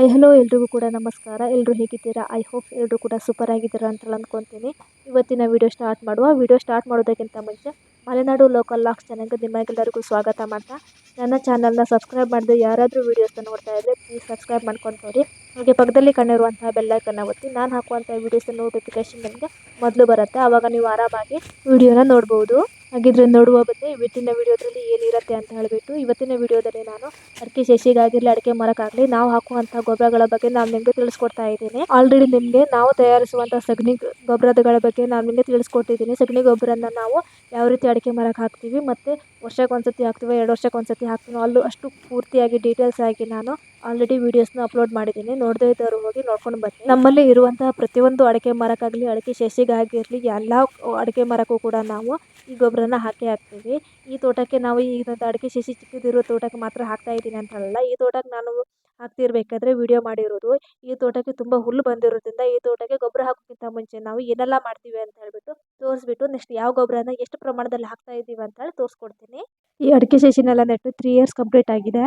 I hello ಎಲ್ರಿಗೂ ಕೂಡ ನಮಸ್ಕಾರ. ಎಲ್ಲರೂ ಹೇಗಿದ್ದೀರಾ? ಐ ಹೋಪ್ ಎಲ್ಲರೂ ಕೂಡ ಸೂಪರ್ ಆಗಿದ್ದೀರಾ ಅಂತ ಅಂದ್ಕೊತೀನಿ ಇವತ್ತಿನ ವಿಡಿಯೋ ಸ್ಟಾರ್ಟ್ ಮಾಡುವ. ವಿಡಿಯೋ ಸ್ಟಾರ್ಟ್ ಮಾಡೋದಕ್ಕಿಂತ ಮುಂಚೆ ಮಲೆನಾಡು ಲೋಕಲ್ ಲಾಕ್ಸ್ ಚಾನಲ್ಗೆ ನಿಮಗೆಲ್ಲರಿಗೂ ಸ್ವಾಗತ ಮಾಡ್ತಾ, ನನ್ನ ಚಾನಲ್ನ ಸಬ್ಸ್ಕ್ರೈಬ್ ಮಾಡಿದ್ರೆ ಯಾರಾದರೂ ವೀಡಿಯೋಸ್ನ ನೋಡ್ತಾ ಇದ್ದರೆ ಪ್ಲೀಸ್ ಸಬ್ಸ್ಕ್ರೈಬ್ ಮಾಡ್ಕೊಂಡು ಹಾಗೆ ಪಕ್ಕದಲ್ಲಿ ಕಂಡಿರುವಂತಹ ಬೆಲ್ಲೈಕನ್ನ ಒತ್ತಿ ನಾನು ಹಾಕುವಂಥ ವೀಡಿಯೋಸ್ ನೋಟಿಫಿಕೇಶನ್ ನಿಮಗೆ ಮೊದಲು ಬರುತ್ತೆ. ಆವಾಗ ನೀವು ಆರಾಮಾಗಿ ವಿಡಿಯೋನ ನೋಡ್ಬೋದು. ಹಾಗಿದ್ರೆ ನೋಡುವ ಬಗ್ಗೆ ಇವತ್ತಿನ ವಿಡಿಯೋದಲ್ಲಿ ಏನಿರುತ್ತೆ ಅಂತ ಹೇಳಿಬಿಟ್ಟು ಇವತ್ತಿನ ವಿಡಿಯೋದಲ್ಲಿ ನಾನು ಅಡಿಕೆ ಸಸಿಗಾಗಿರಲಿ, ಅಡಿಕೆ ಮರಕ್ಕಾಗಲಿ, ನಾವು ಹಾಕುವಂಥ ಗೊಬ್ಬರಗಳ ಬಗ್ಗೆ ನಾನು ನಿಮಗೆ ತಿಳಿಸ್ಕೊಡ್ತಾ ಇದ್ದೀನಿ. ಆಲ್ರೆಡಿ ನಿಮಗೆ ನಾವು ತಯಾರಿಸುವಂಥ ಸಗಣಿ ಗೊಬ್ಬರಗಳ ಬಗ್ಗೆ ನಾನು ನಿಮಗೆ ತಿಳಿಸ್ಕೊಟ್ಟಿದ್ದೀನಿ. ಸಗಣಿ ಗೊಬ್ಬರನ ನಾವು ಯಾವ ರೀತಿ ಅಡಿಕೆ ಮರಕ್ಕೆ ಹಾಕ್ತೀವಿ, ಮತ್ತು ವರ್ಷಕ್ಕೆ ಒಂದ್ಸತಿ ಹಾಕ್ತೀವಿ, ಎರಡು ವರ್ಷಕ್ಕೆ ಒಂದ್ಸತಿ ಹಾಕ್ತೀವಿ, ಅಲ್ಲೂ ಅಷ್ಟು ಪೂರ್ತಿಯಾಗಿ ಡೀಟೇಲ್ಸ್ ಆಗಿ ನಾನು ಆಲ್ರೆಡಿ ವೀಡಿಯೋಸ್ನ ಅಪ್ಲೋಡ್ ಮಾಡಿದ್ದೀನಿ. ನೋಡದೇ ಇದ್ದವರು ಹೋಗಿ ನೋಡ್ಕೊಂಡು ಬನ್ನಿ. ನಮ್ಮಲ್ಲಿ ಇರುವಂತಹ ಪ್ರತಿಯೊಂದು ಅಡಿಕೆ ಮರಕ್ಕಾಗಲಿ ಅಡಿಕೆ ಸಸಿಗಾಗಿರಲಿ ಎಲ್ಲ ಅಡಿಕೆ ಮರಕ್ಕೂ ಕೂಡ ನಾವು ಈ ಗೊಬ್ಬರನ ಹಾಕಿ ಹಾಕ್ತೀವಿ. ಈ ತೋಟಕ್ಕೆ ನಾವು ಈಗ ಅಡಿಕೆ ಸಸಿ ಚಿಕ್ಕದಿರೋ ತೋಟಕ್ಕೆ ಮಾತ್ರ ಹಾಕ್ತಾ ಇದ್ದೀನಿ ಅಂತ ಅಲ್ಲ ಈ ತೋಟಕ್ಕೆ ನಾನು ಹಾಕ್ತಿರ್ಬೇಕಾದ್ರೆ ವಿಡಿಯೋ ಮಾಡಿರೋದು. ಈ ತೋಟಕ್ಕೆ ತುಂಬ ಹುಲ್ಲು ಬಂದಿರೋದ್ರಿಂದ ಈ ತೋಟಕ್ಕೆ ಗೊಬ್ಬರ ಹಾಕೋಕ್ಕಿಂತ ಮುಂಚೆ ನಾವು ಏನೆಲ್ಲ ಮಾಡ್ತೀವಿ ಅಂತ ಹೇಳ್ಬಿಟ್ಟು ತೋರಿಸ್ಬಿಟ್ಟು ನೆಕ್ಸ್ಟ್ ಯಾವ ಗೊಬ್ಬರನ ಎಷ್ಟು ಪ್ರಮಾಣದಲ್ಲಿ ಹಾಕ್ತಾ ಇದ್ದೀವಿ ಅಂತ ಹೇಳಿ ತೋರಿಸ್ಕೊಡ್ತೀನಿ. ಈ ಅಡಿಕೆ ಸಸಿನೆಲ್ಲ ನೆಟ್ಟು ತ್ರೀ ಇಯರ್ಸ್ ಕಂಪ್ಲೀಟ್ ಆಗಿದೆ.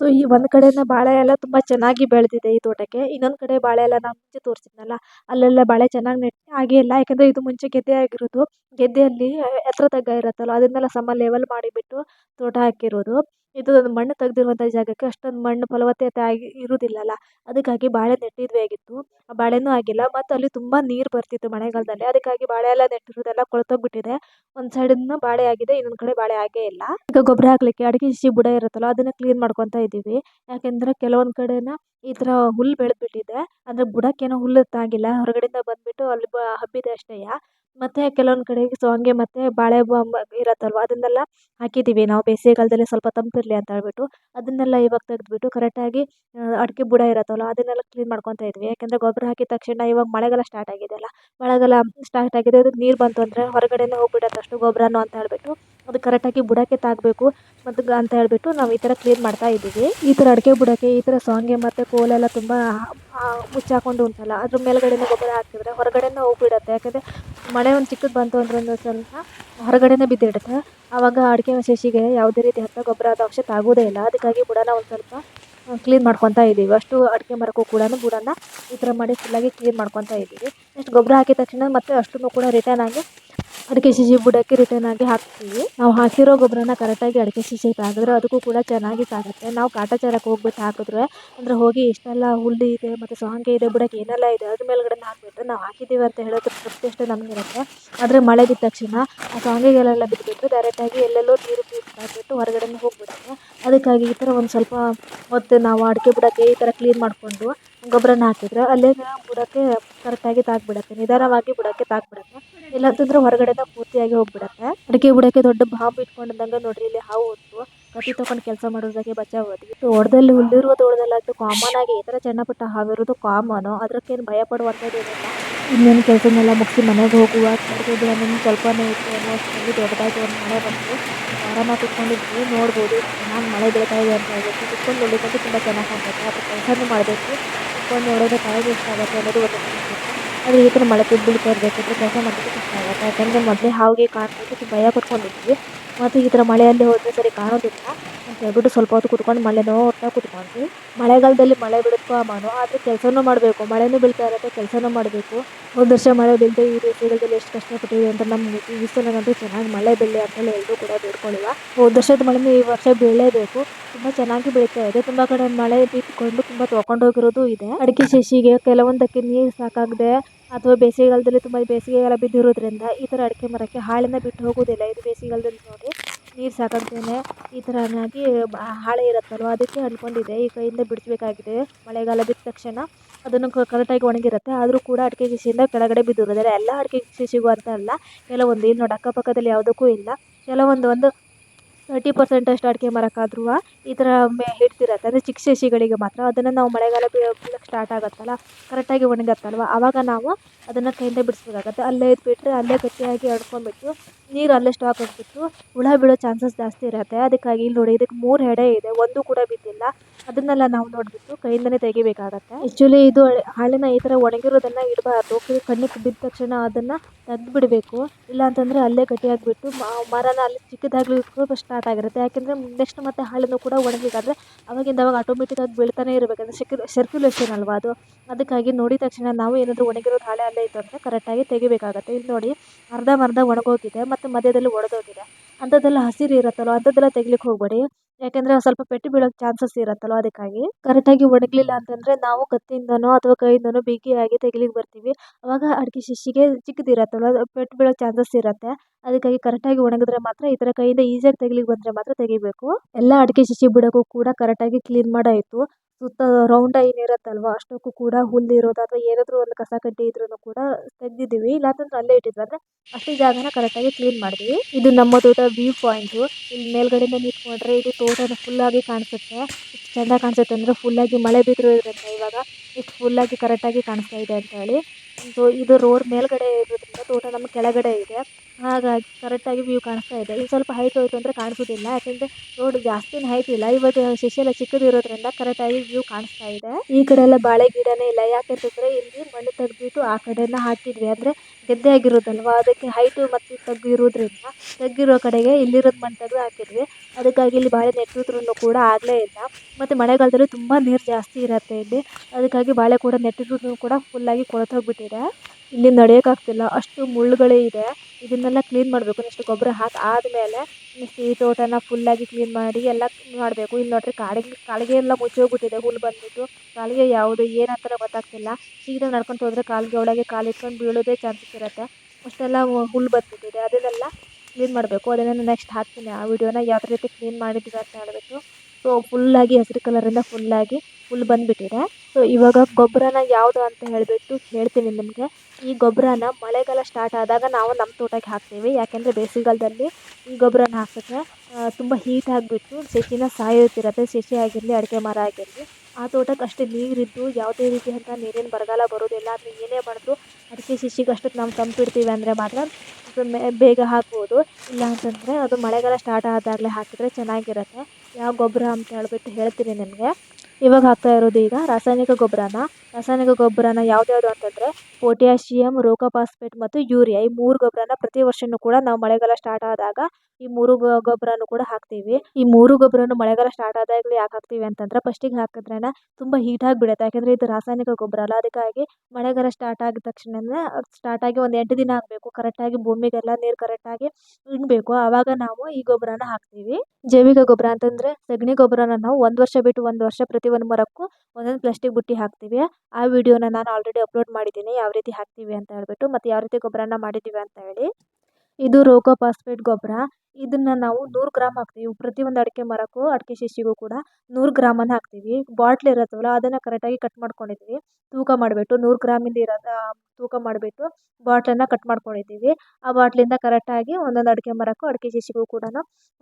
ಸೊ ಈ ಒಂದು ಕಡೆನ ಬಾಳೆ ಎಲ್ಲ ತುಂಬ ಚೆನ್ನಾಗಿ ಬೆಳೆದಿದೆ ಈ ತೋಟಕ್ಕೆ. ಇನ್ನೊಂದು ಕಡೆ ಬಾಳೆ ಎಲ್ಲ ನಾನು ಮುಂಚೆ ತೋರಿಸಿದ್ನಲ್ಲ, ಅಲ್ಲೆಲ್ಲ ಬಾಳೆ ಚೆನ್ನಾಗಿ ನೆಟ್ಟು ಹಾಗೆ ಇಲ್ಲ. ಯಾಕಂದ್ರೆ ಇದು ಮುಂಚೆ ಗೆದ್ದೆ ಆಗಿರೋದು. ಗೆದ್ದೆಯಲ್ಲಿ ಎತ್ತರ ತಗ್ಗ ಇರುತ್ತಲ್ಲ, ಅದನ್ನೆಲ್ಲ ಸಮ ಲೆವೆಲ್ ಮಾಡಿಬಿಟ್ಟು ತೋಟ ಹಾಕಿರೋದು. ಇದು ಮಣ್ಣು ತೆಗ್ದಿರುವಂಥ ಜಾಗಕ್ಕೆ ಅಷ್ಟೊಂದು ಮಣ್ಣು ಫಲವತ್ತತೆ ಆಗಿ ಇರುವುದಿಲ್ಲಲ್ಲ ಅದಕ್ಕಾಗಿ ಬಾಳೆ ನೆಟ್ಟಿದ್ವಿ ಆಗಿತ್ತು. ಆ ಬಾಳೆನೂ ಆಗಿಲ್ಲ. ಮತ್ತು ಅಲ್ಲಿ ತುಂಬ ನೀರು ಬರ್ತಿತ್ತು ಮಳೆಗಾಲದಲ್ಲಿ. ಅದಕ್ಕಾಗಿ ಬಾಳೆ ಎಲ್ಲ ನೆಟ್ಟಿರೋದೆಲ್ಲ ಕೊಳ್ತೋಗ್ಬಿಟ್ಟಿದೆ. ಒಂದು ಸೈಡಿಂದ ಬಾಳೆ ಆಗಿದೆ, ಇನ್ನೊಂದು ಕಡೆ ಬಾಳೆ ಆಗೇ ಇಲ್ಲ. ಈಗ ಗೊಬ್ಬರ ಹಾಕ್ಲಿಕ್ಕೆ ಅಡಿಕೆ ಶಿಶಿ ಬುಡ ಇರುತ್ತಲ್ಲ, ಅದನ್ನು ಕ್ಲೀನ್ ಮಾಡ್ಕೊತಾ ಇದ್ದೀವಿ. ಯಾಕೆಂದರೆ ಕೆಲವೊಂದು ಕಡೆನ ಈ ಥರ ಹುಲ್ಲು ಬೆಳೆದ್ಬಿಟ್ಟಿದೆ. ಅಂದರೆ ಬುಡಕ್ಕೇನೋ ಹುಲ್ಲು ತಾಗಿಲ್ಲ. ಹೊರಗಡೆಯಿಂದ ಬಂದುಬಿಟ್ಟು ಅಲ್ಲಿ ಬ ಹಬ್ಬಿದೆ ಅಷ್ಟೇ. ಮತ್ತು ಕೆಲವೊಂದು ಕಡೆಗೆ ಸೊ ಹಂಗೆ ಮತ್ತು ಬಾಳೆ ಬೊಂಬ ಇರುತ್ತಲ್ವ, ಅದನ್ನೆಲ್ಲ ಹಾಕಿದ್ದೀವಿ ನಾವು ಬೇಸಿಗೆಗಾಲದಲ್ಲಿ ಸ್ವಲ್ಪ ತಂಪಿರಲಿ ಅಂತ ಹೇಳ್ಬಿಟ್ಟು ಅದನ್ನೆಲ್ಲ ಇವಾಗ ತೆಗೆದ್ಬಿಟ್ಟು ಕರೆಕ್ಟಾಗಿ ಅಡಿಕೆ ಬುಡ ಇರುತ್ತಲ್ಲ ಅದನ್ನೆಲ್ಲ ಕ್ಲೀನ್ ಮಾಡ್ಕೊತ ಇದ್ವಿ. ಯಾಕೆಂದರೆ ಗೊಬ್ಬರ ಹಾಕಿದ ತಕ್ಷಣ ಇವಾಗ ಮಳೆಗಾಲ ಸ್ಟಾರ್ಟ್ ಆಗಿದೆಯಲ್ಲ ಮಳೆಗಾಲ ಸ್ಟಾರ್ಟ್ ಆಗಿದೆ ಅದಕ್ಕೆ ನೀರು ಬಂತು ಅಂದರೆ ಹೊರಗಡೆನೇ ಹೋಗ್ಬಿಡತ್ತೆ ಅಷ್ಟು ಗೊಬ್ಬರನೂ ಅಂತ ಹೇಳ್ಬಿಟ್ಟು ಅದು ಕರೆಕ್ಟಾಗಿ ಬುಡಕ್ಕೆ ತಾಗಬೇಕು ಮತ್ತು ಅಂತ ಹೇಳಿಬಿಟ್ಟು ನಾವು ಈ ಥರ ಕ್ಲೀನ್ ಮಾಡ್ತಾ ಇದ್ದೀವಿ. ಈ ಥರ ಅಡಿಕೆ ಬುಡಕ್ಕೆ, ಈ ಥರ ಸಾಂಗೆ ಮತ್ತು ಕೋಲೆಲ್ಲ ತುಂಬ ಮುಚ್ಚಾಕೊಂಡು ಉಂಟಲ್ಲ, ಅದ್ರ ಮೇಲ್ಗಡೆನೇ ಗೊಬ್ಬರ ಹಾಕಿದ್ರೆ ಹೊರಗಡೆನೇ ಹೋಗ್ಬಿಡತ್ತೆ ಯಾಕಂದರೆ ಮಳೆ ಒಂದು ಚಿಕ್ಕದು ಬಂತು ಅಂದ್ರೆ ಸ್ವಲ್ಪ ಹೊರಗಡೆನೇ ಬಿದ್ದಿಡುತ್ತೆ. ಆವಾಗ ಅಡಿಕೆ ಸಸಿಗೆ ಯಾವುದೇ ರೀತಿ ಹತ್ತ ಗೊಬ್ಬರ ಅದು ಅವಶ್ಯಕ ತಾಗೋದೇ ಇಲ್ಲ. ಅದಕ್ಕಾಗಿ ಬುಡನ ಒಂದು ಸ್ವಲ್ಪ ಕ್ಲೀನ್ ಮಾಡ್ಕೊತಾ ಇದ್ದೀವಿ. ಅಷ್ಟು ಅಡಿಕೆ ಮರಕ್ಕೂ ಕೂಡ ಬುಡನ ಈ ಥರ ಮಾಡಿ ಫುಲ್ಲಾಗಿ ಕ್ಲೀನ್ ಮಾಡ್ಕೊತಾ ಇದ್ದೀವಿ. ನೆಕ್ಸ್ಟ್ ಗೊಬ್ಬರ ಹಾಕಿದ ತಕ್ಷಣ ಮತ್ತೆ ಅಷ್ಟು ಕೂಡ ರಿಟರ್ನ್ ಆಗಿ ಅಡಿಕೆ ಸಸಿ ಬುಡಕ್ಕೆ ರಿಟರ್ನ್ ಆಗಿ ಹಾಕ್ತೀವಿ. ನಾವು ಹಾಕಿರೋ ಗೊಬ್ಬರನ ಕರೆಕ್ಟಾಗಿ ಅಡಿಕೆ ಸಸಿಗೆ ತಾಗಿದ್ರೆ ಅದಕ್ಕೂ ಕೂಡ ಚೆನ್ನಾಗಿ ಸಾಗುತ್ತೆ. ನಾವು ಕಾಟಾಚಾರಕ್ಕೆ ಹೋಗ್ಬಿಟ್ಟು ಹಾಕಿದ್ರೆ, ಅಂದರೆ ಹೋಗಿ ಇಷ್ಟೆಲ್ಲ ಹುಲ್ಲು ಇದೆ ಮತ್ತು ಸೊಂಗೆ ಇದೆ, ಬುಡಕ್ಕೆ ಏನೆಲ್ಲ ಇದೆ, ಅದ್ರ ಮೇಲ್ಗಡೆ ಹಾಕಿಬಿಟ್ರೆ ನಾವು ಹಾಕಿದ್ದೀವಿ ಅಂತ ಹೇಳೋದ್ರ ತೃಪ್ತಿ ಅಷ್ಟೇ ನಮಗಿರುತ್ತೆ. ಆದರೆ ಮಳೆ ಬಿದ್ದ ತಕ್ಷಣ ಆ ಸೊಂಗೆಗೆಲ್ಲ ಬಿದ್ದುಬಿಟ್ಟು ಡೈರೆಕ್ಟಾಗಿ ಎಲ್ಲೆಲ್ಲೋ ನೀರು ಹಾಕಿಬಿಟ್ಟು ಹೊರಗಡೆ ಹೋಗ್ಬಿಡುತ್ತೆ. ಅದಕ್ಕಾಗಿ ಈ ಥರ ಒಂದು ಸ್ವಲ್ಪ ಹೊತ್ತು ನಾವು ಅಡಿಕೆ ಬುಡಕ್ಕೆ ಈ ಥರ ಕ್ಲೀನ್ ಮಾಡಿಕೊಂಡು ಗೊಬ್ಬರನ ಹಾಕಿದ್ರೆ ಅಲ್ಲೇ ಬುಡಕ್ಕೆ ಕರೆಕ್ಟಾಗಿ ತಾಗಿಬಿಡತ್ತೆ. ನಿಧಾನವಾಗಿ ಬುಡಕ್ಕೆ ತಾಗಿಬಿಡತ್ತೆ. ಇಲ್ಲಂತಂದ್ರೆ ಹೊರಗಡೆಯಿಂದ ಪೂರ್ತಿಯಾಗಿ ಹೋಗ್ಬಿಡತ್ತೆ. ಅಡಿಕೆ ಬುಡಕ್ಕೆ ದೊಡ್ಡ ಬಾಂಬ್ ಇಟ್ಕೊಂಡಿದ್ದಂಗೆ ನೋಡ್ರಿ, ಇಲ್ಲಿ ಹಾವು ಹೊತ್ತು ಕಟ್ಟಿ ತೊಗೊಂಡು ಕೆಲಸ ಮಾಡೋದಕ್ಕೆ ಬಚಾವತಿ ತೋಟದಲ್ಲಿ ಹುಲ್ಲಿರುವ ತೋಟದಲ್ಲಂತೂ ಕಾಮನ್ ಆಗಿ ಈ ಥರ ಚೆನ್ನ ಪುಟ್ಟ ಹಾವಿರೋದು ಕಾಮನು ಅದಕ್ಕೇನು ಭಯ ಪಡುವಂಥದ್ದು ಇನ್ನೇನು ಕೆಲಸನೆಲ್ಲ ಮುಗಿಸಿ ಮನೆಗೆ ಹೋಗುವ. ಸ್ವಲ್ಪನೇ ಇತ್ತು ಅನ್ನೋ ದೊಡ್ಡದಾಗಿ ಒಂದು ಮನೆ ಬಂತು. ಆರಾಮಾಗಿ ಕುತ್ಕೊಂಡಿದ್ವಿ ನೋಡ್ಬೋದು, ಚೆನ್ನಾಗಿ ಮಳೆ ಬೀಳ್ತಾ ಇದೆ ಅಂತ ಹೇಳ್ಬಿಟ್ಟು ಕುತ್ಕೊಂಡು ನೋಡೋದಕ್ಕೆ ತುಂಬ ಚೆನ್ನಾಗಿ ಕಾಣ್ತೈತೆ. ಅದು ಕೆಲಸನೂ ಮಾಡಬೇಕು, ಕುತ್ಕೊಂಡು ನೋಡೋದಕ್ಕೆ ಕಾಯಿಲೆ ಇಷ್ಟ ಆಗುತ್ತೆ ಅನ್ನೋದು ಒಂದು ಆದರೆ ಈ ಥರ ಮಳೆ ಬೀಳ್ತಾ ಇರಬೇಕಿದ್ರೆ ಕೆಲಸ ಮಾಡೋದಕ್ಕೆ ಕಷ್ಟ ಆಗುತ್ತೆ. ಯಾಕಂದರೆ ಮೊದಲೇ ಹಾವಿಗೆ ಕಾಣಿಸೋದಕ್ಕೆ ಭಯ ಪಟ್ಕೊಂಡಿದ್ವಿ ಮತ್ತು ಈ ಥರ ಮಳೆಯಲ್ಲಿ ಹೋದರೆ ಸರಿ ಕಾಣೋದಿಲ್ಲ ಅಂತ ಹೇಳ್ಬಿಟ್ಟು ಸ್ವಲ್ಪ ಹೊತ್ತು ಕುತ್ಕೊಂಡು ಮಳೆ ನೋಡ್ತಾ ಕುತ್ಕೊಂಡ್ವಿ. ಮಳೆಗಾಲದಲ್ಲಿ ಮಳೆ ಬಿಡುತ್ತೋ ಅಮ್ಮನೋ, ಆದರೆ ಕೆಲಸನೂ ಮಾಡಬೇಕು. ಮಳೆನೂ ಬೀಳ್ತಾ ಇರುತ್ತೆ, ಕೆಲಸನೂ ಮಾಡಬೇಕು. ಒಂದು ವರ್ಷ ಮಳೆ ಬೀಳದೆ ಈ ಬೇಸಿಗೆಗಾಲದಲ್ಲಿ ಎಷ್ಟು ಕಷ್ಟಪಟ್ಟಿವಿ ಅಂತ ನಮ್ಮ ಈ ಚೆನ್ನಾಗಿ ಮಳೆ ಬೀಳಲಿ ಅಂತೇಳಿ ಎಲ್ಲರೂ ಕೂಡ ಬೇಡ್ಕೊಳ್ಳಿಲ್ಲ ಒಂದು ವರ್ಷದ ಮಳೆನೂ ಈ ವರ್ಷ ಬೀಳಲೇಬೇಕು. ತುಂಬ ಚೆನ್ನಾಗಿ ಬೆಳೀತಾ ಇದೆ. ತುಂಬ ಕಡೆ ಮಳೆ ಬಿತ್ಕೊಂಡು ತುಂಬ ತೊಗೊಂಡೋಗಿರೋದು ಇದೆ. ಅಡಿಕೆ ಶಶಿಗೆ ಕೆಲವೊಂದಕ್ಕೆ ನೀರು ಸಾಕಾಗದೆ ಅಥವಾ ಬೇಸಿಗೆಗಾಲದಲ್ಲಿ ತುಂಬ ಬೇಸಿಗೆಗಾಲ ಬಿದ್ದಿರೋದ್ರಿಂದ ಈ ಥರ ಅಡಿಕೆ ಮರಕ್ಕೆ ಹಾಳೆನ ಬಿಟ್ಟು ಹೋಗೋದಿಲ್ಲ ಇದು ಬೇಸಿಗೆಗಾಲದಲ್ಲಿ ನೋಡಿ ನೀರು ಸಾಕಂತೇನೆ ಈ ಥರನಾಗಿ ಹಾಳೆ ಇರುತ್ತಲ್ವ? ಅದಕ್ಕೆ ಅಂದ್ಕೊಂಡಿದೆ ಈ ಕೈಯಿಂದ ಬಿಡಿಸ್ಬೇಕಾಗಿದೆ. ಮಳೆಗಾಲ ಬಿದ್ದ ತಕ್ಷಣ ಅದನ್ನು ಕರೆಕ್ಟಾಗಿ ಒಣಗಿರುತ್ತೆ. ಆದರೂ ಕೂಡ ಅಡಿಕೆ ಕೃಷಿಯಿಂದ ಕೆಳಗಡೆ ಬಿದ್ದಿರೋದಿಲ್ಲ. ಎಲ್ಲ ಅಡಿಕೆ ಕೃಷಿ ಅಂತ ಅಲ್ಲ. ಕೆಲವೊಂದು ಇಲ್ಲಿ ನೋಡಿ, ಅಕ್ಕಪಕ್ಕದಲ್ಲಿ ಯಾವುದಕ್ಕೂ ಇಲ್ಲ. ಕೆಲವೊಂದು ಒಂದು ತರ್ಟಿ ಪರ್ಸೆಂಟಷ್ಟು ಅಡಿಕೆ ಮರಕ್ಕಾದ್ರೂ ಈ ಥರ ಮೆ ಹಿಡ್ತಿರತ್ತೆ ಅಂದರೆ ಚಿಕ್ಕ ಸಸಿಗಳಿಗೆ ಮಾತ್ರ. ಅದನ್ನು ನಾವು ಮಳೆಗಾಲ ಬೀಳಕ್ಕೆ ಸ್ಟಾರ್ಟ್ ಆಗುತ್ತಲ್ಲ ಕರೆಕ್ಟಾಗಿ ಒಣಗತ್ತಲ್ವ? ಆವಾಗ ನಾವು ಅದನ್ನು ಕೈಯಿಂದ ಬಿಡಿಸ್ಬೇಕಾಗತ್ತೆ. ಅಲ್ಲೇ ಇದ್ಬಿಟ್ರೆ, ಅಲ್ಲೇ ಗಟ್ಟಿಯಾಗಿ ಹರ್ಕೊಂಡ್ಬಿಟ್ಟು ನೀರು ಅಲ್ಲೇ ಸ್ಟಾಕ್ ಆಗಿಬಿಟ್ಟು ಹುಳ ಬೀಳೋ ಚಾನ್ಸಸ್ ಜಾಸ್ತಿ ಇರುತ್ತೆ. ಅದಕ್ಕಾಗಿ ಇಲ್ಲಿ ನೋಡಿ ಇದಕ್ಕೆ ಮೂರು ಹೆಡೆ ಇದೆ. ಒಂದು ಕೂಡ ಬಿದ್ದಿಲ್ಲ. ಅದನ್ನೆಲ್ಲ ನಾವು ನೋಡಿಬಿಟ್ಟು ಕೈಯಿಂದನೇ ತೆಗಿಬೇಕಾಗತ್ತೆ. ಆ್ಯಕ್ಚುಲಿ ಇದು ಹಾಲಿನ ಈ ಥರ ಒಣಗಿರೋದನ್ನ ಇಡಬಾರ್ದು. ಕಣ್ಣಿಗೆ ಬಿದ್ದ ತಕ್ಷಣ ಅದನ್ನು ತೆಗ್ದು ಬಿಡಬೇಕು. ಇಲ್ಲ ಅಂತಂದರೆ ಅಲ್ಲೇ ಗಟ್ಟಿಯಾಗಿಬಿಟ್ಟು ಮರನ ಅಲ್ಲಿ ಚಿಕ್ಕದಾಗ್ಲಿಕ್ಕೂ ಸ್ಟಾರ್ಟ್ ಆಗಿರುತ್ತೆ. ಯಾಕೆಂದರೆ ನೆಕ್ಸ್ಟ್ ಮತ್ತೆ ಹಾಳೆನೂ ಕೂಡ ಒಣಗಬೇಕಾದ್ರೆ ಅವಾಗಿಂದ ಅವಾಗ ಆಟೋಮೆಟಿಕ್ಕಾಗಿ ಬೀಳ್ತಾನೆ ಇರಬೇಕಂದ್ರೆ ಸರ್ಕ್ಯು ಸರ್ಕ್ಯುಲೇಷನ್ ಅಲ್ವಾ ಅದು? ಅದಕ್ಕಾಗಿ ನೋಡಿದ ತಕ್ಷಣ ನಾವು ಏನಾದರೂ ಒಣಗಿರೋದು ಹಾಳೆ ಅಲ್ಲೇ ಇತ್ತು ಅಂದರೆ ಕರೆಕ್ಟಾಗಿ ತೆಗಿಬೇಕಾಗತ್ತೆ. ಇಲ್ಲಿ ನೋಡಿ ಅರ್ಧ ಅರ್ಧಂಬರ್ಧ ಒಣಗೋಗಿದೆ, ಮತ್ತು ಮಧ್ಯದಲ್ಲಿ ಒಡೆದೋಗಿದೆ. ಅಂಥದ್ದೆಲ್ಲ ಹಸಿರು ಇರುತ್ತಲ್ಲ ಅಂಥದ್ದೆಲ್ಲ ತೆಗಿಲಿಕ್ಕೆ ಹೋಗಬೇಡಿ. ಯಾಕೆಂದರೆ ಸ್ವಲ್ಪ ಪೆಟ್ಟು ಬೀಳೋಕ್ಕೆ ಚಾನ್ಸಸ್ ಇರುತ್ತಲ್ವ ಅದಕ್ಕಾಗಿ? ಕರೆಕ್ಟಾಗಿ ಒಣಗಲಿಲ್ಲ ಅಂತಂದರೆ ನಾವು ಕತ್ತಿಯಿಂದನೋ ಅಥವಾ ಕೈಯಿಂದನೋ ಬಿಗಿಯಾಗಿ ತೆಗಿಲಿಕ್ಕೆ ಬರ್ತೀವಿ. ಅವಾಗ ಅಡಿಕೆ ಶಿಶಿಗೆ ಚಿಕ್ಕದಿರತ್ತಲ್ವ ಪೆಟ್ಟು ಬೀಳೋಕ್ಕೆ ಚಾನ್ಸಸ್ ಇರುತ್ತೆ. ಅದಕ್ಕಾಗಿ ಕರೆಕ್ಟಾಗಿ ಒಣಗಿದ್ರೆ ಮಾತ್ರ ಈ ಥರ ಕೈಯಿಂದ ಈಸಿಯಾಗಿ ತೆಗಿಲಿಕ್ಕೆ ಬಂದರೆ ಮಾತ್ರ ತೆಗಿಬೇಕು. ಎಲ್ಲ ಅಡಿಕೆ ಶಿಶಿ ಬಿಡೋಕ್ಕೂ ಕೂಡ ಕರೆಕ್ಟಾಗಿ ಕ್ಲೀನ್ ಮಾಡಾಯಿತು. ಸುತ್ತ ರೌಂಡ್ ಏನಿರುತ್ತಲ್ವ ಅಷ್ಟಕ್ಕೂ ಕೂಡ ಹುಲ್ಲಿರೋದು ಅಥವಾ ಏನಾದರೂ ಒಂದು ಕಸ ಕಡ್ಡಿ ಇದ್ರೂ ಕೂಡ ತೆಗ್ದಿದ್ದೀವಿ. ಇಲ್ಲಾಂತಂದ್ರೆ ಅಲ್ಲೇ ಇಟ್ಟಿದ್ವಿ. ಅಂದರೆ ಅಷ್ಟು ಜಾಗನ ಕರೆಕ್ಟಾಗಿ ಕ್ಲೀನ್ ಮಾಡಿದ್ವಿ. ಇದು ನಮ್ಮ ತೋಟ ವ್ಯೂ ಪಾಯಿಂಟು ಇಲ್ಲಿ ಮೇಲ್ಗಡೆಯಿಂದ ನಿಂತ್ಕೊಂಡ್ರೆ ಇದು ತೋಟನ ಫುಲ್ಲಾಗಿ ಕಾಣಿಸುತ್ತೆ. ಇಷ್ಟು ಚೆಂದ ಕಾಣಿಸುತ್ತೆ ಅಂದರೆ ಫುಲ್ಲಾಗಿ ಮಳೆ ಬಿದ್ದಿರೋದ್ರಿಂದ ಇವಾಗ. ಎಷ್ಟು ಫುಲ್ಲಾಗಿ ಕರೆಕ್ಟಾಗಿ ಕಾಣಿಸ್ತಾ ಇದೆ ಅಂತ ಹೇಳಿ ಸೊ ಇದು ರೋಡ್ ಮೇಲ್ಗಡೆ ಇರೋದ್ರಿಂದ ತೋಟ ನಮ್ಮ ಕೆಳಗಡೆ ಇದೆ. ಹಾಗಾಗಿ ಕರೆಕ್ಟಾಗಿ ವ್ಯೂ ಕಾಣಿಸ್ತಾ ಇದೆ. ಇನ್ನು ಸ್ವಲ್ಪ ಹೈಟ್ ಹೋಯಿತು ಅಂದರೆ ಕಾಣಿಸೋದಿಲ್ಲ. ಯಾಕೆಂದರೆ ರೋಡ್ ಜಾಸ್ತಿನ ಹೈಟ್ ಇಲ್ಲ. ಇವತ್ತು ಶಿಶಿ ಎಲ್ಲ ಚಿಕ್ಕದಿರೋದ್ರಿಂದ ಕರೆಕ್ಟಾಗಿ ವ್ಯೂ ಕಾಣಿಸ್ತಾ ಇದೆ. ಈ ಕಡೆ ಎಲ್ಲ ಬಾಳೆ ಗಿಡನೇ ಇಲ್ಲ. ಯಾಕೆಂತಂದರೆ ಇಲ್ಲಿ ಮಣ್ಣು ತೆಗೆದ್ಬಿಟ್ಟು ಆ ಕಡೆನ ಹಾಕಿದ್ವಿ. ಅಂದರೆ ಗೆದ್ದೆ ಆಗಿರೋದಲ್ವ? ಅದಕ್ಕೆ ಹೈಟು ಮತ್ತು ತಗ್ಗು ಇರೋದ್ರಿಂದ ತಗ್ಗಿರೋ ಕಡೆಗೆ ಇಲ್ಲಿರೋದು ಮಣ್ಣು ತೆಗೆದು ಹಾಕಿದ್ವಿ. ಅದಕ್ಕಾಗಿ ಇಲ್ಲಿ ಬಾಳೆ ನೆಟ್ಟಿದ್ರು ಕೂಡ ಆಗಲೇ ಇಲ್ಲ. ಮತ್ತು ಮಳೆಗಾಲದಲ್ಲಿ ತುಂಬ ನೀರು ಜಾಸ್ತಿ ಇರುತ್ತೆ ಇಲ್ಲಿ. ಅದಕ್ಕಾಗಿ ಬಾಳೆ ಕೂಡ ನೆಟ್ಟಿದ್ರು ಕೂಡ ಫುಲ್ಲಾಗಿ ಕೊಳ್ತೋಗ್ಬಿಟ್ಟಿದೆ ಇಲ್ಲಿ ನಡೆಯೋಕ್ಕಾಗ್ತಿಲ್ಲ. ಅಷ್ಟು ಮುಳ್ಳುಗಳೇ ಇದೆ. ಇದನ್ನೆಲ್ಲ ಕ್ಲೀನ್ ಮಾಡಬೇಕು. ನೆಕ್ಸ್ಟ್ ಗೊಬ್ಬರ ಹಾಕಿ ಆದಮೇಲೆ ನೆಕ್ಸ್ಟ್ ಈ ತೋಟನ ಫುಲ್ಲಾಗಿ ಕ್ಲೀನ್ ಮಾಡಿ ಎಲ್ಲ ಮಾಡಬೇಕು. ಇಲ್ಲಿ ನೋಡಿರಿ ಕಾಡಿಗೆ ಕಾಲಿಗೆ ಎಲ್ಲ ಮುಚ್ಚೋಗ್ಬಿಟ್ಟಿದೆ ಹುಲ್ಲು ಬಂದುಬಿಟ್ಟು ಕಾಲಿಗೆ ಯಾವುದು ಏನಂತಾನೆ ಗೊತ್ತಾಗ್ತಿಲ್ಲ. ಸೀದಾ ನಡ್ಕೊಂಡು ಹೋದರೆ ಕಾಲಿಗೆ ಒಳಗೆ ಕಾಲು ಇಟ್ಕೊಂಡು ಬೀಳೋದೇ ಚಾನ್ಸಸ್ ಇರುತ್ತೆ. ಅಷ್ಟೆಲ್ಲ ಹುಲ್ಲು ಬಂದುಬಿಟ್ಟಿದೆ. ಅದನ್ನೆಲ್ಲ ಕ್ಲೀನ್ ಮಾಡಬೇಕು. ಅದನ್ನು ನೆಕ್ಸ್ಟ್ ಹಾಕ್ತೀನಿ ಆ ವಿಡಿಯೋನ ಯಾವ ರೀತಿ ಕ್ಲೀನ್ ಮಾಡಿದ್ದೀವಿ ಅಂತ ಹೇಳ್ಬಿಟ್ಟು. ಸೊ ಫುಲ್ಲಾಗಿ ಹಸಿರು ಕಲರಿಂದ ಫುಲ್ಲಾಗಿ ಫುಲ್ ಬಂದುಬಿಟ್ಟಿದೆ. ಸೊ ಇವಾಗ ಗೊಬ್ಬರನ ಯಾವುದು ಅಂತ ಹೇಳಿಬಿಟ್ಟು ಹೇಳ್ತೀನಿ ನಿಮಗೆ. ಈ ಗೊಬ್ಬರನ ಮಳೆಗಾಲ ಸ್ಟಾರ್ಟ್ ಆದಾಗ ನಾವು ನಮ್ಮ ತೋಟಕ್ಕೆ ಹಾಕ್ತೀವಿ. ಯಾಕೆಂದರೆ ಬೇಸಿಗೆಗಾಲದಲ್ಲಿ ಈ ಗೊಬ್ಬರನ ಹಾಕಿದ್ರೆ ತುಂಬ ಹೀಟ್ ಆಗಿಬಿಟ್ಟು ಸಸಿನ ಸಾಯುತ್ತಿರುತ್ತೆ. ಸಸಿ ಆಗಿರಲಿ, ಅಡಿಕೆ ಮರ ಆಗಿರಲಿ, ಆ ತೋಟಕ್ಕೆ ಅಷ್ಟೇ ನೀರಿದ್ದು ಯಾವುದೇ ರೀತಿಯಂಥ ನೀರಿನ ಬರಗಾಲ ಬರೋದಿಲ್ಲ. ಅಥವಾ ಏನೇ ಮಾಡಿದ್ರು ಅಡಿಕೆ ಸಸಿಗೆ ಅಷ್ಟಕ್ಕೆ ನಾವು ತಂಪಿಡ್ತೀವಿ ಅಂದರೆ ಮಾತ್ರ ಬೇಗ ಹಾಕ್ಬೋದು. ಇಲ್ಲ ಅಂತಂದರೆ ಅದು ಮಳೆಗಾಲ ಸ್ಟಾರ್ಟ್ ಆದಾಗಲೇ ಹಾಕಿದರೆ ಚೆನ್ನಾಗಿರುತ್ತೆ. ಯಾವ ಗೊಬ್ಬರ ಅಂತ ಹೇಳ್ಬಿಟ್ಟು ಹೇಳ್ತೀನಿ ನಿಮಗೆ. ಇವಾಗ ಹಾಕ್ತಾ ಇರೋದು ಈಗ ರಾಸಾಯನಿಕ ಗೊಬ್ಬರನ. ರಾಸಾಯನಿಕ ಗೊಬ್ಬರನ ಯಾವ್ದ್ಯಾವುದು ಅಂತಂದರೆ ಪೊಟ್ಯಾಷಿಯಂ ರೋಕೋಪಾಸ್ಪೇಟ್ ಮತ್ತು ಯೂರಿಯಾ. ಈ ಮೂರು ಗೊಬ್ಬರನ ಪ್ರತಿ ವರ್ಷವೂ ಕೂಡ ನಾವು ಮಳೆಗಾಲ ಸ್ಟಾರ್ಟ್ ಆದಾಗ ಈ ಮೂರು ಗೊಬ್ಬರನೂ ಕೂಡ ಹಾಕ್ತೀವಿ. ಈ ಮೂರು ಗೊಬ್ಬರನು ಮಳೆಗಾಲ ಸ್ಟಾರ್ಟ್ ಆದಾಗಲೇ ಯಾಕೆ ಹಾಕ್ತೀವಿ ಅಂತಂದ್ರೆ ಫಸ್ಟಿಗೆ ತುಂಬಾ ತುಂಬ ಹೀಟಾಗಿ ಬಿಡುತ್ತೆ ಯಾಕೆಂದರೆ ಇದು ರಾಸಾಯನಿಕ ಗೊಬ್ಬರ ಅಲ್ಲ. ಅದಕ್ಕಾಗಿ ಮಳೆಗಾಲ ಸ್ಟಾರ್ಟ್ ಆಗಿದ ತಕ್ಷಣನೇ ಸ್ಟಾರ್ಟ್ ಆಗಿ ಒಂದು ಎಂಟು ದಿನ ಆಗಬೇಕು. ಕರೆಕ್ಟಾಗಿ ಭೂಮಿಗೆಲ್ಲ ನೀರು ಕರೆಕ್ಟಾಗಿ ಇಡಬೇಕು ಆವಾಗ ನಾವು ಈ ಗೊಬ್ಬರನ ಹಾಕ್ತೀವಿ. ಜೈವಿಕ ಗೊಬ್ಬರ ಅಂತಂದರೆ ಸಗಣಿ ಗೊಬ್ಬರನ ನಾವು ಒಂದು ವರ್ಷ ಬಿಟ್ಟು ಒಂದು ವರ್ಷ ಪ್ರತಿ ಒಂದು ಮರಕ್ಕೂ ಒಂದೊಂದು ಪ್ಲಾಸ್ಟಿಕ್ ಬುಟ್ಟಿ ಹಾಕ್ತೀವಿ. ಆ ವಿಡಿಯೋನ ನಾನು ಆಲ್ರೆಡಿ ಅಪ್ಲೋಡ್ ಮಾಡಿದ್ದೀನಿ. ಯಾವ ರೀತಿ ಹಾಕ್ತೀವಿ ಅಂತ ಹೇಳ್ಬಿಟ್ಟು, ಮತ್ತು ಯಾವ ರೀತಿ ಗೊಬ್ಬರನ ಮಾಡಿದ್ದೀವಿ ಅಂತ ಹೇಳಿ. ಇದು ರೋಕೋಪಾಸ್ಪೇಟ್ ಗೊಬ್ಬರ. ಇದನ್ನು ನಾವು ನೂರು ಗ್ರಾಮ್ ಹಾಕ್ತೀವಿ. ಪ್ರತಿ ಒಂದು ಅಡಿಕೆ ಮರಕ್ಕೂ, ಅಡಿಕೆ ಸಸಿಗೂ ಕೂಡ ನೂರು ಗ್ರಾಮನ್ನು ಹಾಕ್ತೀವಿ. ಬಾಟ್ಲ್ ಇರುತ್ತಲ್ಲ ಅದನ್ನು ಕರೆಕ್ಟಾಗಿ ಕಟ್ ಮಾಡ್ಕೊಂಡಿದ್ದೀವಿ. ತೂಕ ಮಾಡಿಬಿಟ್ಟು ನೂರು ಗ್ರಾಮಿಂದ ಇರೋದು ತೂಕ ಮಾಡಿಬಿಟ್ಟು ಬಾಟ್ಲನ್ನು ಕಟ್ ಮಾಡ್ಕೊಂಡಿದ್ದೀವಿ. ಆ ಬಾಟ್ಲಿಂದ ಕರೆಕ್ಟಾಗಿ ಒಂದೊಂದು ಅಡಿಕೆ ಮರಕ್ಕೂ, ಅಡಿಕೆ ಸಸಿಗೂ ಕೂಡ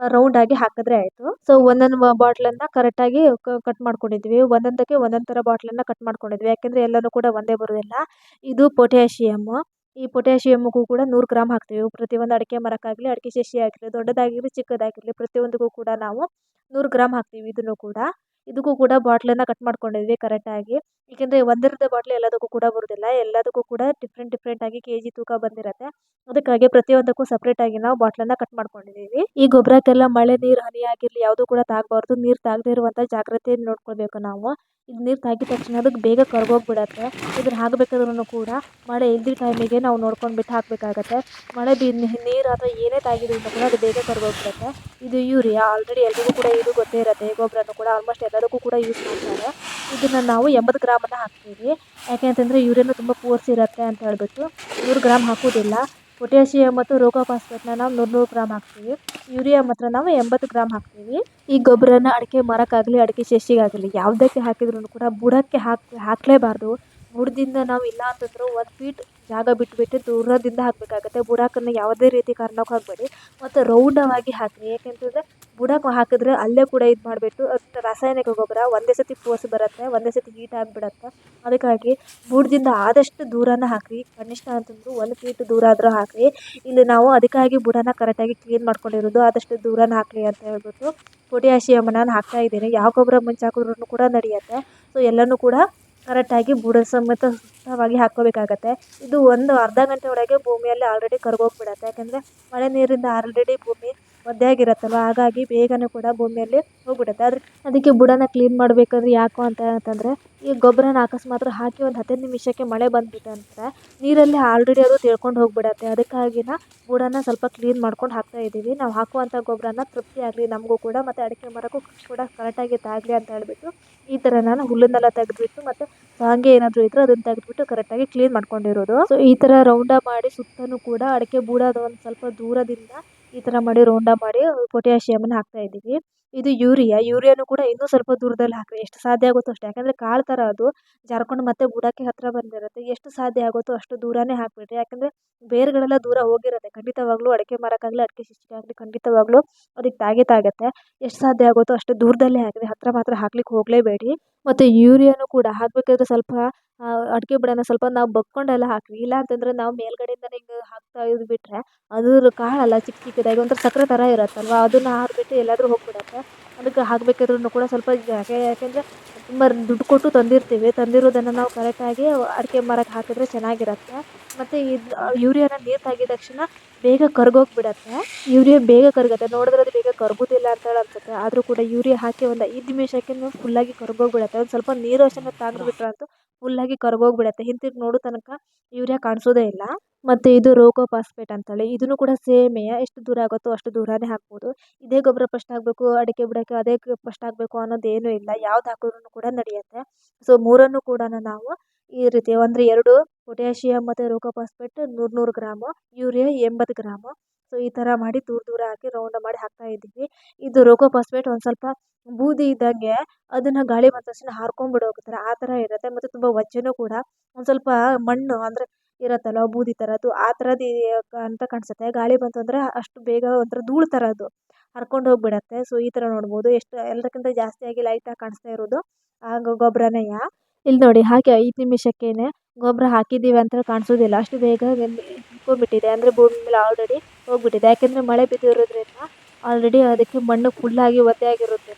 ರೌಂಡಾಗಿ ಹಾಕಿದ್ರೆ ಆಯಿತು. ಸೊ ಒಂದೊಂದು ಬಾಟ್ಲನ್ನು ಕರೆಕ್ಟಾಗಿ ಕಟ್ ಮಾಡ್ಕೊಂಡಿದ್ವಿ ಒಂದೊಂದಕ್ಕೆ ಒಂದೊಂದು ಥರ ಬಾಟ್ಲನ್ನು ಕಟ್ ಮಾಡ್ಕೊಂಡಿದ್ವಿ ಯಾಕೆಂದರೆ ಎಲ್ಲನೂ ಕೂಡ ಒಂದೇ ಬರೋದಿಲ್ಲ. ಇದು ಪೊಟ್ಯಾಷಿಯಮ್ಮು ಈ ಪೊಟ್ಯಾಷಿಯಮ್ಗೂ ಕೂಡ ನೂರು ಗ್ರಾಮ್ ಹಾಕ್ತೀವಿ. ಪ್ರತಿಯೊಂದು ಅಡಿಕೆ ಮರಕ್ಕಾಗಲಿ, ಅಡಿಕೆ ಸಸಿ ಆಗಿರಲಿ ದೊಡ್ಡದಾಗಿರಲಿ, ಚಿಕ್ಕದಾಗಿರಲಿ ಪ್ರತಿಯೊಂದಕ್ಕೂ ಕೂಡ ನಾವು ನೂರು ಗ್ರಾಮ್ ಹಾಕ್ತೀವಿ. ಇದನ್ನು ಕೂಡ ಇದಕ್ಕೂ ಕೂಡ ಬಾಟ್ಲನ್ನು ಕಟ್ ಮಾಡ್ಕೊಂಡಿದ್ವಿ ಕರೆಕ್ಟಾಗಿ ಏಕೆಂದರೆ ಒಂದರದ್ದೇ ಬಾಟ್ಲು ಎಲ್ಲದಕ್ಕೂ ಕೂಡ ಬರುವುದಿಲ್ಲ ಎಲ್ಲದಕ್ಕೂ ಕೂಡ ಡಿಫ್ರೆಂಟ್ ಡಿಫ್ರೆಂಟಾಗಿ ಕೆ ಜಿ ತೂಕ ಬಂದಿರುತ್ತೆ. ಅದಕ್ಕಾಗಿ ಪ್ರತಿಯೊಂದಕ್ಕೂ ಸಪ್ರೇಟಾಗಿ ನಾವು ಬಾಟ್ಲನ್ನು ಕಟ್ ಮಾಡ್ಕೊಂಡಿದ್ದೀವಿ. ಈ ಗೊಬ್ಬರಕ್ಕೆಲ್ಲ ಮಳೆ, ನೀರು, ಹನಿ ಆಗಿರಲಿ, ಯಾವುದೂ ಕೂಡ ತಾಗಬಾರ್ದು. ನೀರು ತಾಗದೇ ಇರುವಂಥ ಜಾಗ್ರತೆಯನ್ನು ನೋಡ್ಕೊಳ್ಬೇಕು ನಾವು. ಇದು ನೀರು ತಾಗಿದ ತಕ್ಷಣ ಅದಕ್ಕೆ ಬೇಗ ಕರ್ಗೋಗ್ಬಿಡತ್ತೆ. ಇದ್ರ ಹಾಕಬೇಕಾದ್ರೂ ಕೂಡ ಮಳೆ ಇಲ್ದಿದ್ದ ಟೈಮಿಗೆ ನಾವು ನೋಡ್ಕೊಂಡು ಬಿಟ್ಟು ಹಾಕಬೇಕಾಗತ್ತೆ. ಮಳೆ ಬಿ ನೀರು ಅಥವಾ ಏನೇ ತಾಗಿದ್ರು ಕೂಡ ಅದು ಬೇಗ ಕರ್ಗೋಗ್ಬಿಡುತ್ತೆ. ಇದು ಯೂರಿಯಾ. ಆಲ್ರೆಡಿ ಎಲ್ರಿಗೂ ಕೂಡ ಇದು ಗೊತ್ತೇ ಇರುತ್ತೆ. ಗೊಬ್ಬರನೂ ಕೂಡ ಆಲ್ಮೋಸ್ಟ್ ಎಲ್ಲರಿಗೂ ಕೂಡ ಯೂಸ್ ಮಾಡ್ತಾರೆ. ಇದನ್ನು ನಾವು ಎಂಬತ್ತು ಗ್ರಾಮನ್ನು ಹಾಕ್ತೀವಿ. ಯಾಕೆ ಅಂತಂದರೆ ಯೂರಿಯಾನು ತುಂಬ ಪೋರ್ಸ್ ಇರುತ್ತೆ ಅಂತ ಹೇಳ್ಬಿಟ್ಟು ನೂರು ಗ್ರಾಮ್ ಹಾಕೋದಿಲ್ಲ ಪೊಟ್ಯಾಷಿಯಂ ಮತ್ತು ರೋಕೋಪಾಸ್ಪೇಟ್ನ ನಾವು ನೂರು ನೂರು ಗ್ರಾಮ್ ಹಾಕ್ತೀವಿ. ಯೂರಿಯಾ ಮಾತ್ರ ನಾವು ಎಂಬತ್ತು ಗ್ರಾಮ್ ಹಾಕ್ತೀವಿ. ಈ ಗೊಬ್ಬರನ ಅಡಿಕೆ ಮರಕ್ಕಾಗಲಿ, ಅಡಿಕೆ ಸಸಿಗಾಗಲಿ ಯಾವುದಕ್ಕೆ ಹಾಕಿದ್ರೂ ಕೂಡ ಬುಡಕ್ಕೆ ಹಾಕಿ, ಹಾಕಲೇಬಾರ್ದು. ಬುಡದಿಂದ ನಾವು ಇಲ್ಲ ಅಂತಂದ್ರೂ ಒಂದು ಫೀಟ್ ಜಾಗ ಬಿಟ್ಬಿಟ್ಟು ದೂರದಿಂದ ಹಾಕಬೇಕಾಗುತ್ತೆ. ಬುಡಕನ್ನು ಯಾವುದೇ ರೀತಿ ಕಾರಣಕ್ಕೂ ಹಾಕಬೇಡಿ. ಮತ್ತು ರೌಂಡವಾಗಿ ಹಾಕಿರಿ. ಏಕೆಂತಂದರೆ ಬುಡಕ್ಕೆ ಹಾಕಿದ್ರೆ ಅಲ್ಲೇ ಕೂಡ ಇದು ಮಾಡಿಬಿಟ್ಟು ರಾಸಾಯನಿಕ ಗೊಬ್ಬರ ಒಂದೇ ಸತಿ ಪೋಸು ಬರುತ್ತೆ, ಒಂದೇ ಸತಿ ಹೀಟ್ ಆಗಿಬಿಡತ್ತೆ. ಅದಕ್ಕಾಗಿ ಬುಡದಿಂದ ಆದಷ್ಟು ದೂರನ ಹಾಕಿರಿ. ಕನಿಷ್ಠ ಅಂತಂದ್ರೆ ಒಂದು ಫೀಟ್ ದೂರ ಆದರೂ ಹಾಕಿರಿ. ಇಲ್ಲಿ ನಾವು ಅದಕ್ಕಾಗಿ ಬುಡನ ಕರೆಕ್ಟಾಗಿ ಕ್ಲೀನ್ ಮಾಡ್ಕೊಂಡಿರೋದು ಆದಷ್ಟು ದೂರನ ಹಾಕಿರಿ ಅಂತ ಹೇಳ್ಬಿಟ್ಟು ಪೊಟ್ಯಾಷಿಯಮನ್ನ ನಾನು ಹಾಕ್ತಾ ಇದ್ದೀನಿ. ಯಾವ ಗೊಬ್ಬರ ಮುಂಚೆ ಹಾಕಿದ್ರೂ ಕೂಡ ನಡೆಯುತ್ತೆ. ಸೊ ಎಲ್ಲನೂ ಕೂಡ ಕರೆಕ್ಟಾಗಿ ಬುಡ ಸಮೇತ ಸುತ್ತವಾಗಿ ಹಾಕ್ಕೋಬೇಕಾಗತ್ತೆ. ಇದು ಒಂದು ಅರ್ಧ ಗಂಟೆ ಒಳಗೆ ಭೂಮಿಯಲ್ಲಿ ಆಲ್ರೆಡಿ ಕರ್ಗೋಗಿಬಿಡತ್ತೆ. ಯಾಕೆಂದರೆ ಮಳೆ ನೀರಿಂದ ಆಲ್ರೆಡಿ ಭೂಮಿ ಒದ್ದೆಯಾಗಿರುತ್ತಲ್ವ? ಹಾಗಾಗಿ ಬೇಗನೆ ಕೂಡ ಭೂಮಿಯಲ್ಲಿ ಹೋಗ್ಬಿಡುತ್ತೆ. ಆದರೆ ಅದಕ್ಕೆ ಬುಡನ ಕ್ಲೀನ್ ಮಾಡಬೇಕಂದ್ರೆ ಯಾಕೋ ಅಂತ ಅಂತಂದರೆ, ಈ ಗೊಬ್ಬರನ ಅಕಸ್ಮಾತ್ ಹಾಕಿ ಒಂದು ಹತ್ತು ನಿಮಿಷಕ್ಕೆ ಮಳೆ ಬಂದ್ಬಿಟ್ಟು ಅಂದರೆ ನೀರಲ್ಲಿ ಆಲ್ರೆಡಿ ಅದು ತಿಳ್ಕೊಂಡು ಹೋಗ್ಬಿಡತ್ತೆ. ಅದಕ್ಕಾಗಿನ ಬುಡನ ಸ್ವಲ್ಪ ಕ್ಲೀನ್ ಮಾಡ್ಕೊಂಡು ಹಾಕ್ತಾ ಇದ್ದೀವಿ. ನಾವು ಹಾಕುವಂಥ ಗೊಬ್ಬರನ ತೃಪ್ತಿ ಆಗಲಿ, ನಮಗೂ ಕೂಡ ಮತ್ತು ಅಡಿಕೆ ಮರಕ್ಕೂ ಕೂಡ ಕರೆಕ್ಟಾಗಿ ತಾಗಲಿ ಅಂತ ಹೇಳಿಬಿಟ್ಟು ಈ ಥರ ನಾನು ಹುಲ್ಲನ್ನೆಲ್ಲ ತೆಗೆದ್ಬಿಟ್ಟು ಮತ್ತು ಹಾಗೆ ಏನಾದರೂ ಇದ್ದರೆ ಅದನ್ನು ತೆಗೆದ್ಬಿಟ್ಟು ಕರೆಕ್ಟಾಗಿ ಕ್ಲೀನ್ ಮಾಡ್ಕೊಂಡಿರೋದು. ಸೊ ಈ ಥರ ರೌಂಡ ಮಾಡಿ ಸುತ್ತಲೂ ಕೂಡ ಅಡಿಕೆ ಬುಡದ ಒಂದು ಸ್ವಲ್ಪ ದೂರದಿಂದ ಈ ಥರ ಮಾಡಿ ರೌಂಡಾಗಿ ಮಾಡಿ ಪೊಟ್ಯಾಷಿಯಮನ್ನ ಹಾಕ್ತಾ ಇದ್ದೀವಿ. ಇದು ಯೂರಿಯಾ. ಯೂರಿಯಾನು ಕೂಡ ಇನ್ನೂ ಸ್ವಲ್ಪ ದೂರದಲ್ಲಿ ಹಾಕಿರಿ. ಎಷ್ಟು ಸಾಧ್ಯ ಆಗುತ್ತೋ ಅಷ್ಟು. ಯಾಕಂದರೆ ಕಾಳು ಥರ ಅದು ಜಾರ್ಕೊಂಡು ಮತ್ತೆ ಬುಡಕ್ಕೆ ಹತ್ತಿರ ಬಂದಿರುತ್ತೆ. ಎಷ್ಟು ಸಾಧ್ಯ ಆಗುತ್ತೋ ಅಷ್ಟು ದೂರನೇ ಹಾಕಿಬಿಡ್ರಿ. ಯಾಕಂದರೆ ಬೇರುಗಳೆಲ್ಲ ದೂರ ಹೋಗಿರುತ್ತೆ. ಖಂಡಿತವಾಗ್ಲೂ ಅಡಿಕೆ ಮರಕ್ಕಾಗಲಿ, ಅಡಿಕೆ ಸಸಿಗೆ ಆಗಲಿ ಖಂಡಿತವಾಗ್ಲೂ ಅದಕ್ಕೆ ತಾಗೇ ತಾಗತ್ತೆ. ಎಷ್ಟು ಸಾಧ್ಯ ಆಗುತ್ತೋ ಅಷ್ಟು ದೂರದಲ್ಲೇ ಹಾಕಿರಿ. ಹತ್ತಿರ ಮಾತ್ರ ಹಾಕ್ಲಿಕ್ಕೆ ಹೋಗಲೇಬೇಡಿ. ಮತ್ತು ಯೂರಿಯಾನು ಕೂಡ ಹಾಕಬೇಕಾದ್ರೆ ಸ್ವಲ್ಪ ಅಡಿಕೆ ಬುಡನ ಸ್ವಲ್ಪ ನಾವು ಬಕ್ಕೊಂಡೆಲ್ಲ ಹಾಕ್ರಿ. ಇಲ್ಲ ಅಂತಂದರೆ ನಾವು ಮೇಲ್ಗಡೆಯಿಂದನೇ ಹಿಂಗೆ ಹಾಕ್ತಾ ಇದು ಬಿಟ್ಟರೆ ಅದ್ರ ಕಾಳಲ್ಲ, ಚಿಕ್ಕ ಚಿಕ್ಕದಾಗಿ ಒಂಥರ ಸಕ್ಕರೆ ಥರ ಇರುತ್ತಲ್ವ? ಅದನ್ನು ಹಾರಿಬಿಟ್ಟು ಎಲ್ಲಾದರೂ ಹೋಗಿಬಿಡತ್ತೆ. ಅದಕ್ಕೆ ಹಾಕಬೇಕಾದ್ರೂ ಕೂಡ ಸ್ವಲ್ಪ ಯಾಕೆ ಯಾಕೆಂದರೆ ತುಂಬ ದುಡ್ಡು ಕೊಟ್ಟು ತಂದಿರ್ತೀವಿ. ತಂದಿರೋದನ್ನು ನಾವು ಕರೆಕ್ಟಾಗಿ ಅಡಿಕೆ ಮರಕ್ಕೆ ಹಾಕಿದ್ರೆ ಚೆನ್ನಾಗಿರತ್ತೆ. ಮತ್ತು ಇದು ಯೂರಿಯಾನ ನೀರು ತಾಗಿದ ತಕ್ಷಣ ಬೇಗ ಕರ್ಗೋಗ್ಬಿಡತ್ತೆ. ಯೂರಿಯಾ ಬೇಗ ಕರಗುತ್ತೆ. ನೋಡಿದ್ರೆ ಅದು ಬೇಗ ಕರಗೋದಿಲ್ಲ ಅಂತೇಳಿ ಅನ್ಸುತ್ತೆ. ಆದರೂ ಕೂಡ ಯೂರಿಯಾ ಹಾಕಿ ಒಂದು ಐದು ನಿಮಿಷಕ್ಕೆ ಫುಲ್ಲಾಗಿ ಕರ್ಗೋಗ್ಬಿಡತ್ತೆ. ಒಂದು ಸ್ವಲ್ಪ ನೀರು ಅಷ್ಟನ್ನು ತಾಗಿಬಿಟ್ರೆ ಅಂತೂ ಫುಲ್ಲಾಗಿ ಕರ್ಗೋಗ್ಬಿಡತ್ತೆ. ಹಿಂತಿರುಗಿ ನೋಡೋ ತನಕ ಯೂರಿಯಾ ಕಾಣಿಸೋದೇ ಇಲ್ಲ. ಮತ್ತು ಇದು ರೋಕೋ ಪಾಸ್ಪೇಟ್ ಅಂತೇಳಿ, ಇದನ್ನು ಕೂಡ ಸೇಮೇ, ಎಷ್ಟು ದೂರ ಆಗುತ್ತೋ ಅಷ್ಟು ದೂರನೇ ಹಾಕ್ಬೋದು. ಇದೇ ಗೊಬ್ಬರ ಫಸ್ಟ್ ಹಾಕಬೇಕು, ಅಡಿಕೆ ಬುಡಕ್ಕೆ ಅದೇ ಫಸ್ಟ್ ಹಾಕಬೇಕು ಅನ್ನೋದೇನೂ ಇಲ್ಲ, ಯಾವ್ದು ಹಾಕಿದ್ರೂ ಕೂಡ ನಡೆಯುತ್ತೆ. ಸೊ ಮೂರನ್ನು ಕೂಡ ನಾವು ಈ ರೀತಿ ಅಂದರೆ ಎರಡು ಪೊಟ್ಯಾಷಿಯಮ್ ಮತ್ತು ರೋಕೋ ಫಾಸ್ಫೇಟ್ ನೂರು ನೂರು ಗ್ರಾಮು, ಯೂರಿಯಾ ಎಂಬತ್ತು ಗ್ರಾಮು. ಸೊ ಈ ಥರ ಮಾಡಿ ದೂರ ದೂರ ಹಾಕಿ ರೌಂಡ್ ಮಾಡಿ ಹಾಕ್ತಾ ಇದ್ದೀವಿ. ಇದು ರೋಕೋ ಫಾಸ್ಫೇಟ್ ಒಂದು ಸ್ವಲ್ಪ ಬೂದಿ ಇದ್ದಂಗೆ ಅದನ್ನು ಗಾಳಿ ಬಂದ ತಕ್ಷಣ ಹಾರ್ಕೊಂಡ್ಬಿಡೋ ಥರ ಆ ಥರ ಇರುತ್ತೆ. ಮತ್ತು ತುಂಬ ವಜ್ಜನೂ ಕೂಡ ಒಂದು ಸ್ವಲ್ಪ ಮಣ್ಣು ಅಂದರೆ ಇರುತ್ತಲ್ವ ಬೂದಿ ಥರದ್ದು ಆ ಥರದ್ದು ಅಂತ ಕಾಣಿಸುತ್ತೆ. ಗಾಳಿ ಬಂತು ಅಂದರೆ ಅಷ್ಟು ಬೇಗ ಒಂಥರ ಧೂಳು ಥರ ಅದು. ಹರ್ಕೊಂಡು ಹೋಗಿಬಿಡತ್ತೆ. ಸೊ ಈ ಥರ ನೋಡ್ಬೋದು. ಎಷ್ಟು, ಎಲ್ಲದಕ್ಕಿಂತ ಜಾಸ್ತಿಯಾಗಿ ಲೈಟಾಗಿ ಕಾಣಿಸ್ತಾ ಇರೋದು ಗೊಬ್ಬರನೇ ಇಲ್ಲಿ ನೋಡಿ, ಹಾಗೆ ಐದು ನಿಮಿಷಕ್ಕೇನೆ ಗೊಬ್ಬರ ಹಾಕಿದ್ದೀವಿ ಅಂತ ಕಾಣಿಸೋದಿಲ್ಲ. ಅಷ್ಟು ಬೇಗ ಹೋಗ್ಬಿಟ್ಟಿದೆ ಅಂದರೆ ಭೂಮಿ ಮೇಲೆ ಆಲ್ರೆಡಿ ಹೋಗ್ಬಿಟ್ಟಿದೆ. ಯಾಕೆಂದರೆ ಮಳೆ ಬಿದ್ದಿರೋದ್ರಿಂದ ಆಲ್ರೆಡಿ ಅದಕ್ಕೆ ಮಣ್ಣು ಫುಲ್ಲಾಗಿ ಒದ್ದೆ ಆಗಿರುತ್ತೆ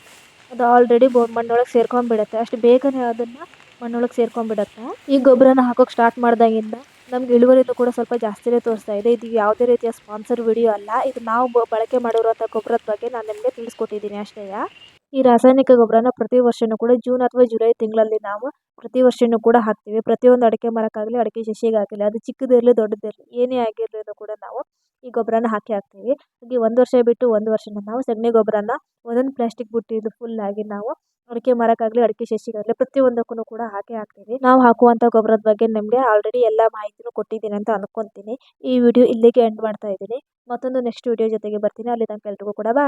ಅದು ಆಲ್ರೆಡಿ ಬೊ ಮಣ್ಣೊಳಗೆ ಸೇರ್ಕೊಂಡ್ಬಿಡುತ್ತೆ. ಅಷ್ಟು ಬೇಗನೆ ಅದನ್ನು ಮಣ್ಣೊಳಗೆ ಸೇರ್ಕೊಂಡ್ಬಿಡುತ್ತೆ. ಈ ಗೊಬ್ಬರನ ಹಾಕೋಕೆ ಸ್ಟಾರ್ಟ್ ಮಾಡಿದಾಗಿಂದ ನಮ್ಗೆ ಇಳುವರಿನೂ ಕೂಡ ಸ್ವಲ್ಪ ಜಾಸ್ತಿನೇ ತೋರಿಸ್ತಾ ಇದೆ. ಇದು ಯಾವುದೇ ರೀತಿಯ ಸ್ಪಾನ್ಸರ್ ವಿಡಿಯೋ ಅಲ್ಲ. ಇದು ನಾವು ಬಳಕೆ ಮಾಡಿರುವಂಥ ಗೊಬ್ಬರದ ಬಗ್ಗೆ ನಾನು ನಿಮಗೆ ತಿಳಿಸ್ಕೊಟ್ಟಿದ್ದೀನಿ ಅಷ್ಟೇ ಈ ರಾಸಾಯನಿಕ ಗೊಬ್ಬರನ ಪ್ರತಿ ವರ್ಷನೂ ಕೂಡ ಜೂನ್ ಅಥವಾ ಜುಲೈ ತಿಂಗಳಲ್ಲಿ ನಾವು ಪ್ರತಿ ವರ್ಷನೂ ಕೂಡ ಹಾಕ್ತೀವಿ. ಪ್ರತಿಯೊಂದು ಅಡಿಕೆ ಮರಕ್ಕಾಗಲಿ, ಅಡಿಕೆ ಸಸಿಗಾಗಲಿ, ಅದು ಚಿಕ್ಕದಿರಲಿ ದೊಡ್ಡದಿರಲಿ, ಏನೇ ಆಗಿರಲಿ ಕೂಡ ನಾವು ಈ ಗೊಬ್ಬರನ ಹಾಕಿ ಹಾಕ್ತೀವಿ. ಹಾಗೆ ಒಂದು ವರ್ಷ ಬಿಟ್ಟು ಒಂದು ವರ್ಷನ ನಾವು ಸಗಣಿ ಗೊಬ್ಬರನ ಒಂದೊಂದು ಪ್ಲಾಸ್ಟಿಕ್ ಬುಟ್ಟಿದು ಫುಲ್ಲಾಗಿ ನಾವು ಅಡಿಕೆ ಮರಕ್ಕಾಗಲಿ, ಅಡಿಕೆ ಸಸಿಗಾಗಲಿ ಪ್ರತಿಯೊಂದಕ್ಕೂ ಕೂಡ ಹಾಕಿ ಹಾಕ್ತೀವಿ. ನಾವು ಹಾಕುವಂಥ ಗೊಬ್ಬರದ ಬಗ್ಗೆ ನಿಮಗೆ ಆಲ್ರೆಡಿ ಎಲ್ಲ ಮಾಹಿತಿನೂ ಕೊಟ್ಟಿದ್ದೀನಿ ಅಂತ ಅಂದ್ಕೊತೀನಿ ಈ ವಿಡಿಯೋ ಇಲ್ಲಿಗೆ ಎಂಡ್ ಮಾಡ್ತಾ ಇದ್ದೀನಿ. ಮತ್ತೊಂದು ನೆಕ್ಸ್ಟ್ ವಿಡಿಯೋ ಜೊತೆಗೆ ಬರ್ತೀನಿ. ಅಲ್ಲಿ ತನಕ ಎಲ್ರಿಗೂ ಕೂಡ ಬಾಯ್